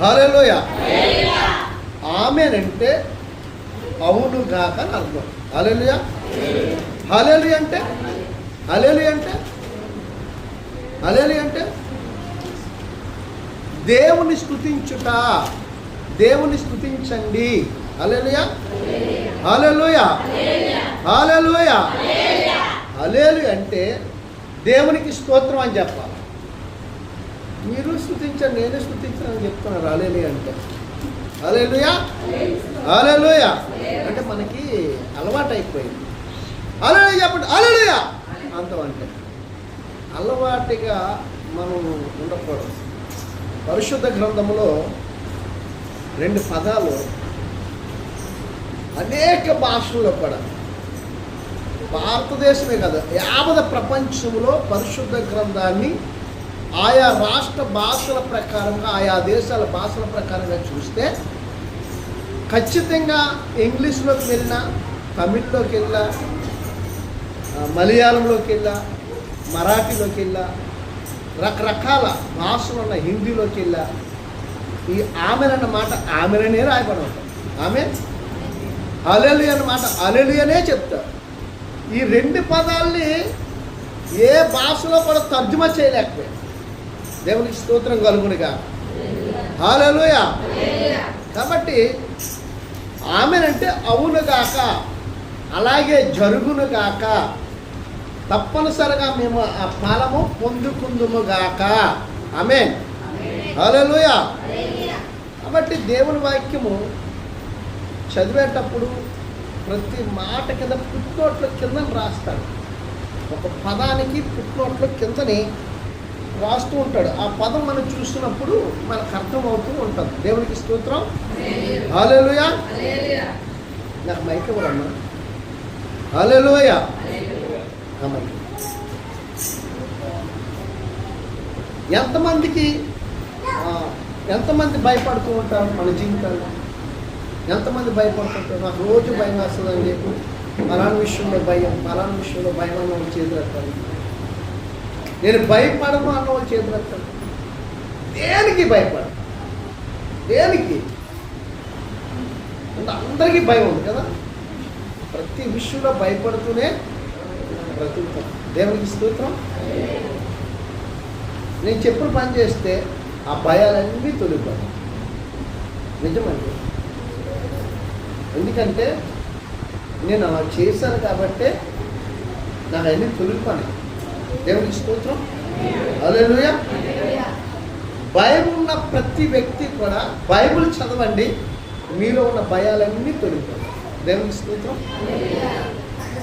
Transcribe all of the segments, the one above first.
Hallelujah. ఆమెనంటే అవును గాక అని అర్థం హాలేలుయ హాలేలు అంటే? హలేలు అంటే? హలేలు అంటే? దేవుని స్థుతించుట దేవుని స్తుతించండి. హల్లెలూయా హల్లెలూయా హల్లెలూయా హలేలు అంటే దేవునికి స్తోత్రం అని చెప్పాలి. మీరు స్థుతించండి నేనే స్థుతించాను అని చెప్తున్నారు. అలేలు అంటే. అలేలుయా అలేలుయా అంటే మనకి అలవాటు అయిపోయింది అలలు చెప్పండి అలలుయా అంతం. అంటే అలవాటుగా మనం ఉండకూడదు. పరిశుద్ధ గ్రంథంలో రెండు పదాలు అనేక భాషల్లో కూడా. భారతదేశమే కదా యావత ప్రపంచంలో పరిశుద్ధ గ్రంథాన్ని ఆయా రాష్ట్ర భాషల ప్రకారంగా ఆయా దేశాల భాషల ప్రకారంగా చూస్తే ఖచ్చితంగా ఇంగ్లీష్లోకి వెళ్ళినా తమిళ్ళోకి వెళ్ళా మలయాళంలోకి వెళ్ళా మరాఠీలోకి వెళ్ళా రకరకాల భాషలు ఉన్న హిందీలోకి వెళ్ళా ఈ ఆమెనన్న మాట ఆమెననే రాయబడి ఉంటుంది ఆమె అలెలి అన్నమాట అలెలు అనే చెప్తారు. ఈ రెండు పదాల్ని ఏ భాషలో కూడా తర్జుమా చేయలేకపోయారు. దేవునికి స్తోత్రం కలుగునిగా. హాలలోయ. కాబట్టి ఆమెనంటే అవునుగాక అలాగే జరుగునుగాక తప్పనిసరిగా మేము ఆ ఫలము పొందుకుందుముగాక. ఆమె హాలలుయ. కాబట్టి దేవుని వాక్యము చదివేటప్పుడు ప్రతి మాట కింద పుట్నోట్ల కింద రాస్తాడు. ఒక పదానికి పుట్నోట్ల కిందని రాస్తూ ఉంటాడు. ఆ పదం మనం చూస్తున్నప్పుడు మనకు అర్థమవుతూ ఉంటుంది. దేవునికి స్తోత్రం. హాలేలుయా నాకు మైక్ ఇవ్వరమ్మా. Hallelujah mic. ఎంతమందికి ఎంతమంది భయపడుతూ ఉంటారు మన జీవితాల్లో? ఎంతమంది భయపడుతుంటారు? నాకు రోజు భయం వేస్తుందండి మలానా విషయంలో భయం మలానా విషయంలో భయం అన్న వాళ్ళు నేను భయపడము అన్న వాళ్ళు దేనికి భయపడ దేనికి? అంటే అందరికీ భయం ఉంది కదా? ప్రతి విషయంలో భయపడుతూనే బ్రతుకుతాం. దేవునికి స్తోత్రం. నేను చెప్పిన పని చేస్తే ఆ భయాలన్నీ తొలిపోతాయి నిజమండి. ఎందుకంటే నేను అలా చేశాను కాబట్టే నాకు అన్నీ తొలిపోయి దేవునికి స్తోత్రం. అలెలుయ భయం ఉన్న ప్రతి వ్యక్తి కూడా బైబుల్ చదవండి మీలో ఉన్న భయాలన్నీ తొలగిపోతాయి. దేవునికి స్తోత్రం.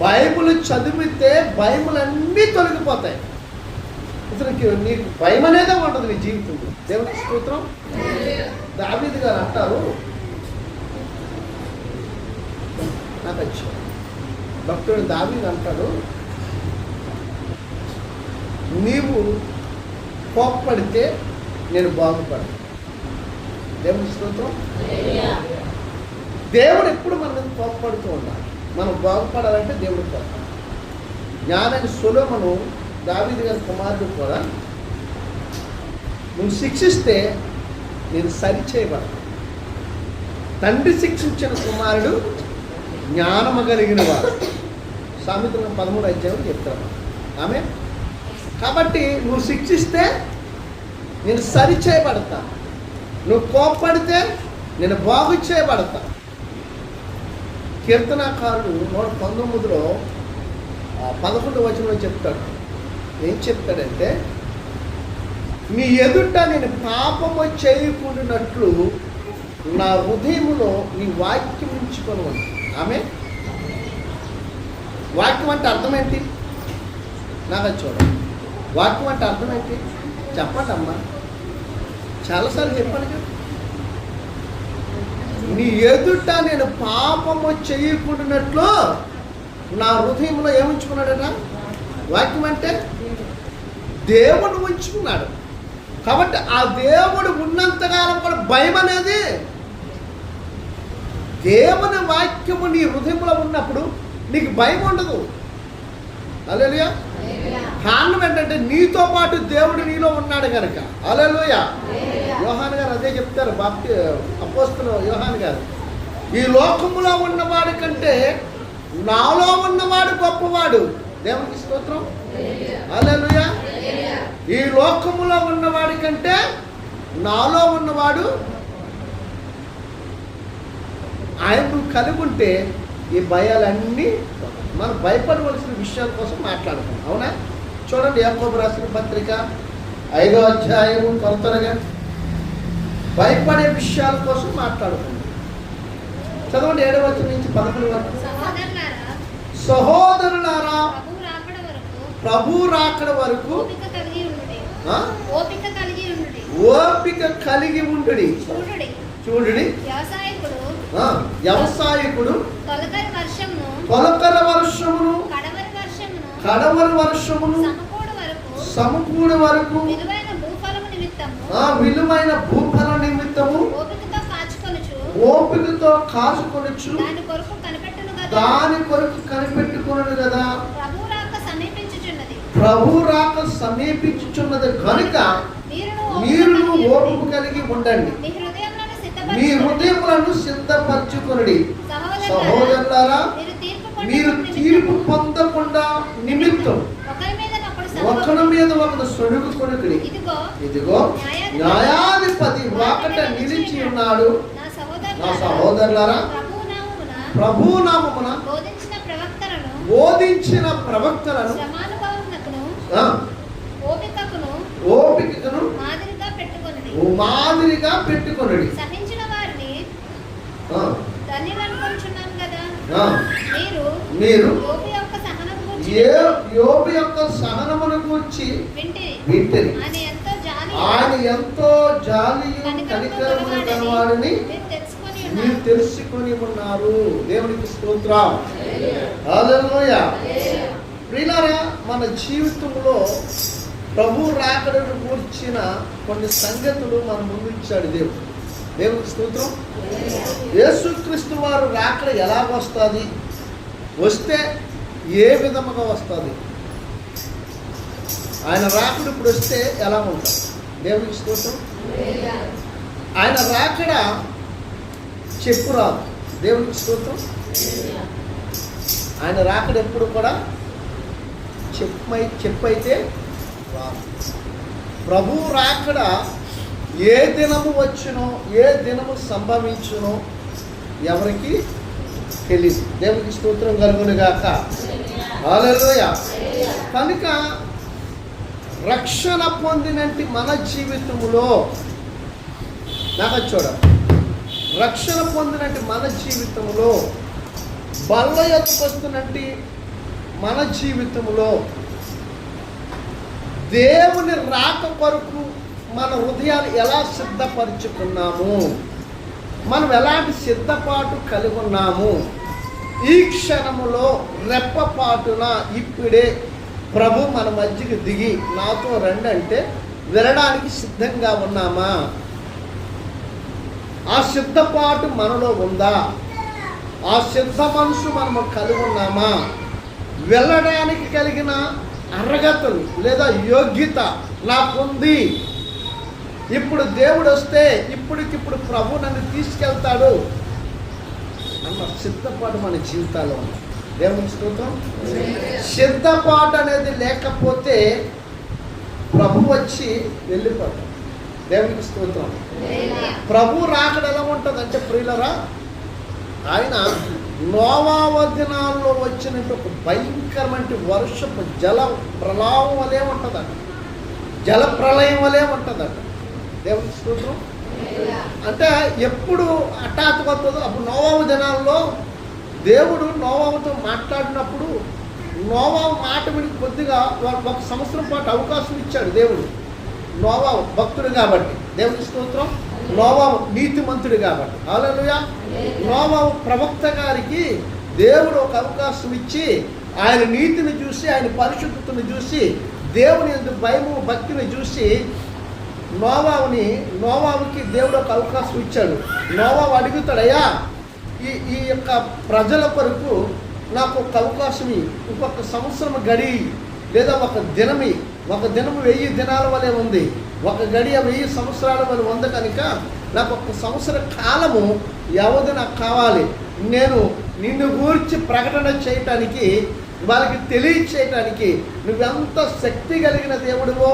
బైబుల్ చదివితే భయములన్నీ తొలగిపోతాయి. ఇతనికి నీకు భయం అనేదే ఉండదు నీ జీవితంలో. దేవునికి స్తోత్రం. దావీద్ గారు అంటారు నాకు వచ్చాడు భక్తుడు దావీద్ అంటాడు నీవు కోప్పడితే నేను బాగుపడను. దేవుని స్తోత్రం? దేవుడు ఎప్పుడు మన మీద కోప్పడుతూ ఉండాలి. మనం బాగుపడాలంటే దేవుడు కోపడాలి జ్ఞానని సులభను దావీదు గారి కుమారుడు కూడా నువ్వు శిక్షిస్తే నేను సరి చేయబడతాను తండ్రి శిక్షించిన కుమారుడు జ్ఞానము కలిగిన వాడు. సామెతలు పదమూడు అధ్యాయం చెప్తాను ఆమె కాబట్టి నువ్వు శిక్షిస్తే నేను సరి చేయబడతా. నువ్వు కోప్పడితే నేను బాగు చేయబడతా. కీర్తనాకారుడు నూట పంతొమ్మిదిలో పదకొండు వచనంలో చెప్తాడు. ఏం చెప్తాడంటే మీ ఎదుట నేను పాపము చేయకుండానట్లు నా హృదయములో నీ వాక్యం ఉంచుకొని ఉంది. ఆమె? వాక్యం అంటే అర్థం ఏంటి? నాకు చూడండి. వాక్యం అంటే అర్థం ఏంటి చెప్పండి అమ్మా చాలాసార్లు చెప్పాను కదా నీ ఎదుట నేను పాపము చేయకుండానట్లు నా హృదయంలో ఏముంచుకున్నాడట? వాక్యం అంటే దేవుడు ఉంచుకున్నాడు. కాబట్టి ఆ దేవుడు ఉన్నంతకాలం కూడా భయం అనేది దేవుని వాక్యము నీ హృదయంలో ఉన్నప్పుడు నీకు భయం ఉండదు. అలెలుయా కారణం ఏంటంటే నీతో పాటు దేవుడు నీలో ఉన్నాడు కనుక. అలెలుయ యోహాన్ గారు అదే చెప్తారు బాప్తి అపోస్తులు యోహాన్ గారు. ఈ లోకములో ఉన్నవాడి కంటే నాలో ఉన్నవాడు గొప్పవాడు. దేవునికి స్తోత్రం. అలెలుయ ఈ లోకములో ఉన్నవాడి కంటే నాలో ఉన్నవాడు ఆయన నువ్వు కలిగి ఉంటే ఈ భయాలన్నీ మనం భయపడవలసిన విషయాల కోసం మాట్లాడుతున్నాం అవునా? చూడండి యాకోబు రాసిన పత్రిక ఐదో అధ్యాయము కొరతలుగా భయపడే విషయాల కోసం మాట్లాడుతున్నాం చదవండి ఏడవ నుంచి పదకొండు వరకు సహోదరులారా, ప్రభు రాకడ వరకు ఓపిక కలిగి చూడుడి. చూడుడి. వ్యవసాయకుడు తొలకరి వర్షమును కడవరి వర్షమును సమకూడు వరకు విలువైన భూఫల నిమిత్తము ఓపికతో కాచుకొనుచు ఓపికతో కాచుకొనొచ్చు దాని కొరకు కనిపెట్టుకున్నాడు కదా ప్రభు రాక సమీపించుచున్నది. కనుక మీరు ఓపిక కలిగి ఉండుడి. మీ హృదయములను సిద్ధపరచుకొనుడి. సహోదరులారా, మీరు తీర్పు పొందకుండా నిమిత్తం ఒకరి మీద ఒకరి సొడుగు కొనుకుడి ఇదిగో న్యాయాధిపతి వాకట నిలిచి ఉన్నాడు. నా సహోదరులారా ప్రభు నామమున బోధించిన ప్రవక్తలను ఓపికను మాదిరిగా పెట్టుకొనుడి మాదిరిగా పెట్టుకొనుడి సహించిన వారిని ఆ, ధన్యులు అనుకుంటున్నాం కదా ఆ, మీరు ఏ యోబు యొక్క సహనమును గూర్చి వింటిరి. ఆయన ఎంతో జాలి కనికరమైన గలవాడని మీరు తెలుసుకొని మీరు ఉన్నారు. తెలుసుకొని ఉన్నారు. దేవునికి స్తోత్రం ప్రియులారా మన జీవితంలో ప్రభు రాకడను కూర్చిన కొన్ని సంగతులు మన ముందు ఇచ్చాడు దేవుడు. దేవునికి స్తోత్రం. యేసుక్రీస్తు వారు రాకడ ఎలా వస్తుంది? వస్తే ఏ విధముగా వస్తుంది? ఆయన రాకడ ఇప్పుడు వస్తే ఎలా ఉంటుంది దేవునికి స్తోత్రం. ఆయన రాకడ చెప్పు రాదు. దేవునికి స్తోత్రం. ఆయన రాకడ ఎప్పుడు కూడా చెప్పై చెప్పైతే రాదు. ప్రభు రాకడ ఏ దినము వచ్చునో ఏ దినము సంభవించునో ఎవరికి తెలియదు దేవునికి స్తోత్రం కలుగునుగాక. కనుక రక్షణ పొందినట్టి మన జీవితంలో నాకు చూడ రక్షణ పొందినట్టు మన జీవితంలో బల్ల ఎత్తుకొస్తున్నట్టు మన జీవితంలో దేవుని రాక కొరకు మన హృదయాలు ఎలా సిద్ధపరుచుకున్నాము? మనం ఎలాంటి సిద్ధపాటు కలిగి ఉన్నాము? ఈ క్షణములో రెప్పపాటున ఇప్పుడే ప్రభు మన మధ్యకి దిగి నాతో రండి అంటే వినడానికి సిద్ధంగా ఉన్నామా? ఆ సిద్ధపాటు మనలో ఉందా? ఆ సిద్ధ మనసు మనము కలిగి ఉన్నామా? వెళ్ళడానికి కలిగిన అర్హతలు లేదా యోగ్యత నాకుంది. ఇప్పుడు దేవుడు వస్తే ఇప్పటికిప్పుడు ప్రభు నన్ను తీసుకెళ్తాడు. అన్న సిద్ధపాటు మన జీవితాల్లో ఉంది. దేవుని స్తోత్రం. సిద్ధపాటు అనేది లేకపోతే ప్రభు వచ్చి వెళ్ళిపోతాడు. దేవునికి స్తోత్రం. ప్రభు రాకడ ఎలా ఉంటుంది అంటే ప్రియులరా ఆయన నోవావ దినాల్లో వచ్చినట్టు ఒక భయంకరమైన వర్షపు జల ప్రలావం వలే ఉంటుందట. జల ప్రళయం వలే ఉంటుందట. దేవుని స్తోత్రం? అంటే ఎప్పుడు హఠాత్తు వస్తుందో అప్పుడు నోవాము దినాల్లో దేవుడు నోవాముతో మాట్లాడినప్పుడు నోవావు మాట విని కొద్దిగా ఒక ఒక సంవత్సరం పాటు అవకాశం ఇచ్చాడు దేవుడు. నోవావు భక్తుడు కాబట్టి. దేవుని స్తోత్రం? నోవావు నీతిమంతుడు కాబట్టి. హల్లెలూయా. నోవావు ప్రవక్త గారికి దేవుడు ఒక అవకాశం ఇచ్చి ఆయన నీతిని చూసి ఆయన పరిశుద్ధతను చూసి దేవుని ఎందుకు భయము భక్తిని చూసి నోవాని నోవాకి దేవుడు ఒక అవకాశం ఇచ్చాడు నోవావు అడుగుతాడయ్యా ఈ ఈ యొక్క ప్రజల కొరకు నాకు ఒక అవకాశం ఇయ్యి. ఇంకొక సంవత్సరం గడి లేదా ఒక దినమి ఒక దినం వెయ్యి దినాల వలె ఉంది ఒక గడియ వెయ్యి సంవత్సరాల వలె ఉంది కనుక నాకు ఒక సంవత్సర కాలము వ్యవధి నాకు కావాలి నేను నిన్ను గురించి ప్రకటన చేయటానికి వాళ్ళకి తెలియచేయటానికి నువ్వెంత శక్తి కలిగిన దేవుడివో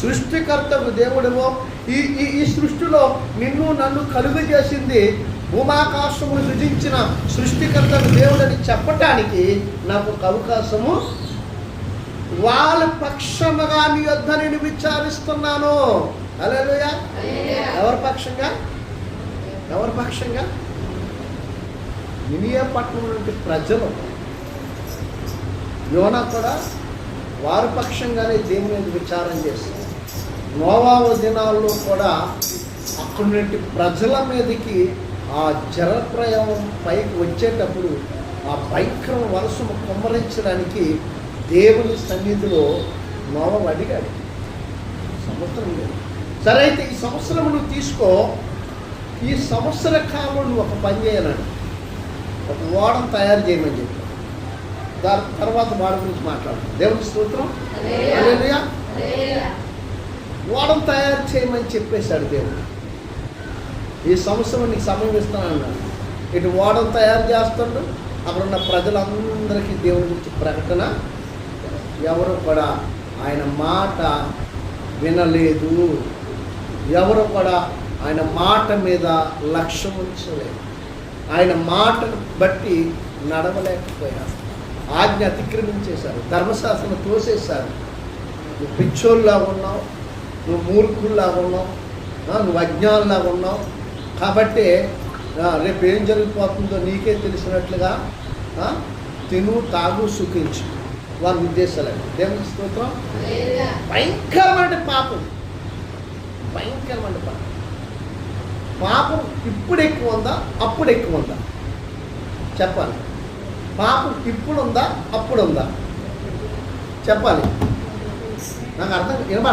సృష్టికర్తకు దేవుడేమో? ఈ ఈ ఈ సృష్టిలో నిన్ను నన్ను కలుగు చేసింది భూమాకాశమును సృజించిన సృష్టికర్తకు దేవుడని చెప్పటానికి నాకు ఒక అవకాశము. వాళ్ళ పక్షముగా నీ యొద్ద నేను విచారిస్తున్నాను. అలా ఎవరి పక్షంగా? ఎవరి పక్షంగా? వినియపట్నం నుండి ప్రజలు. యోనా కూడా వారి పక్షంగానే దేవుని విచారం చేస్తుంది. నోవావ దినాల్లో కూడా అక్కడి నుండి ప్రజల మీదకి ఆ జలప్రయాణం పైకి వచ్చేటప్పుడు ఆ భయంకరం వలసను కుమ్మరించడానికి దేవుని సన్నిధిలో నోవ అడిగాడు. సంవత్సరం లేదు. సరే అయితే ఈ సంవత్సరం నువ్వు తీసుకో. ఈ సంవత్సర కాలం నువ్వు ఒక పని చేయాలని ఒక ఓడం తయారు చేయమని చెప్పాను దాని తర్వాత వాడి గురించి మాట్లాడుతుంది దేవుని స్తోత్రం. హల్లెలూయా. తయారు చేయమని చెప్పేశాడు దేవుడు. ఈ సంవత్సరం నీకు సమయం ఇస్తానన్నాడు ఇటు ఓడను తయారు చేస్తాడు. అక్కడ ఉన్న ప్రజలందరికీ దేవుని గురించి ప్రకటన. ఎవరు కూడా ఆయన మాట వినలేదు. ఎవరు కూడా ఆయన మాట మీద లక్ష్యం ఉంచలేదు. ఆయన మాటను బట్టి నడవలేకపోయారు. ఆజ్ఞ అతిక్రమించేశారు ధర్మశాస్త్రం తోసేశారు. నువ్వు పిచ్చోళ్ళలాగా ఉన్నావు నువ్వు మూర్ఖుల్లాగా ఉన్నావు నువ్వు అజ్ఞానంలాగా ఉన్నావు. కాబట్టి రేపు ఏం జరిగిపోతుందో నీకే తెలిసినట్లుగా తిను తాగు సుఖించు. వారి ఉద్దేశాలు దేవుని స్తోత్రం. భయంకరమైన పాపం. భయంకరమైన పాపం. పాపం ఇప్పుడు ఎక్కువ ఉందా? అప్పుడు ఎక్కువ ఉందా? చెప్పాలి. పాపం ఇప్పుడు ఉందా అప్పుడు ఉందా చెప్పాలి. నాకు అర్థం వినబడ